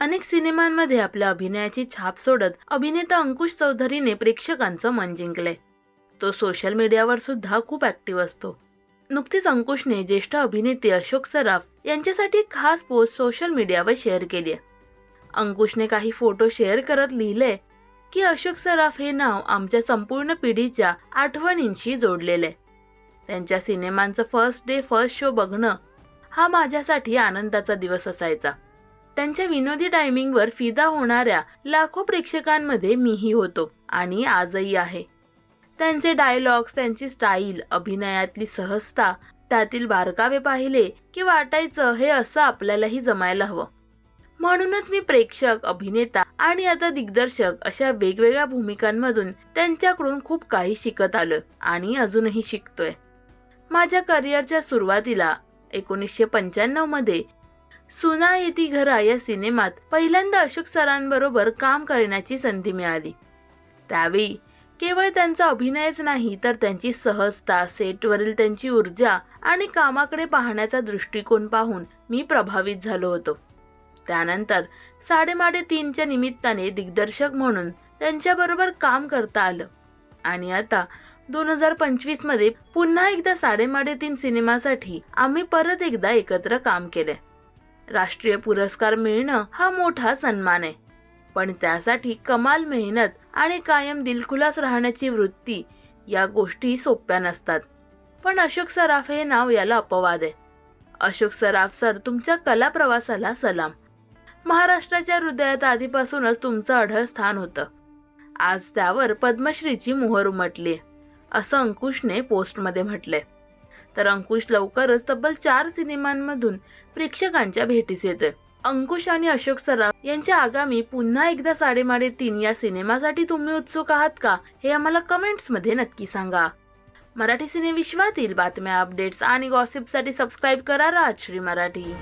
अनेक सिनेमांमध्ये आपल्या अभिनयाची छाप सोडत अभिनेता अंकुश चौधरीने प्रेक्षकांचं मन जिंकलंय. तो सोशल मीडियावर सुद्धा खूप ऍक्टिव्ह असतो. नुकतीच अंकुशने ज्येष्ठ अभिनेते अशोक सराफ यांच्यासाठी खास पोस्ट सोशल मीडियावर शेअर केली आहे. अंकुशने काही फोटो शेअर करत लिहिले की अशोक सराफ हे नाव आमच्या संपूर्ण पिढीच्या आठवणींशी जोडलेले त्यांच्या सिनेमांचं फर्स्ट डे फर्स्ट शो बघणं हा माझ्यासाठी आनंदाचा दिवस असायचा. त्यांच्या विनोदी टायमिंगवर फिदा होणाऱ्या लाखो प्रेक्षकांमध्ये मीही होतो आणि आजही आहे. त्यांचे डायलॉग्स त्यांची स्टाईल अभिनयातली सहजता त्यातील बारकावे पाहिले की वाटायचं हे असं आपल्यालाही जमायला हवं. म्हणूनच मी प्रेक्षक अभिनेता आणि आता दिग्दर्शक अशा वेगवेगळ्या भूमिकांमधून त्यांच्याकडून खूप काही शिकत आलोय आणि अजूनही शिकतोय. माझ्या करिअरच्या सुरुवातीला एकोणीसशे पंच्याण्णवमध्ये सुना येती घरा या सिनेमात पहिल्यांदा अशोक सरांबरोबर काम करण्याची संधी मिळाली. त्यावेळी केवळ त्यांचा अभिनयच नाही तर त्यांची सहजता सेटवरील त्यांची ऊर्जा आणि कामाकडे पाहण्याचा दृष्टिकोन पाहून मी प्रभावित झालो होतो. त्यानंतर साडेमाडे तीनच्या निमित्ताने दिग्दर्शक म्हणून त्यांच्याबरोबर काम करता आलं. आणि आता दोन हजार पंचवीसमध्ये पुन्हा एकदा साडेमाडे तीन सिनेमासाठी आम्ही परत एकदा एकत्र काम केले राष्ट्रीय पुरस्कार मिळणं हा मोठा सन्मान आहे. पण त्यासाठी कमाल मेहनत आणि कायम दिलखुलास राहण्याची वृत्ती या गोष्टी सोप्या नसतात. पण अशोक सराफ हे नाव याला अपवाद आहे. अशोक सराफ सर तुमच्या कला प्रवासाला सलाम. महाराष्ट्राच्या हृदयात आधीपासूनच तुमचं अढळ स्थान होतं. आज त्यावर पद्मश्रीची मोहर उमटली असं अंकुशने पोस्टमध्ये म्हटलंय. तर अंकुश लवकरच तब्बल चार सिनेमांमधून प्रेक्षकांच्या भेटीस येतोय. अंकुश आणि अशोक सराफ यांच्या आगामी पुन्हा एकदा साडेमाडे तीन या सिनेमासाठी तुम्ही उत्सुक आहात का? हे आम्हाला कमेंट्समध्ये नक्की सांगा. मराठी सिनेविश्वातील बातम्या अपडेट्स आणि गॉसिपसाठी सबस्क्राईब करा राजश्री मराठी.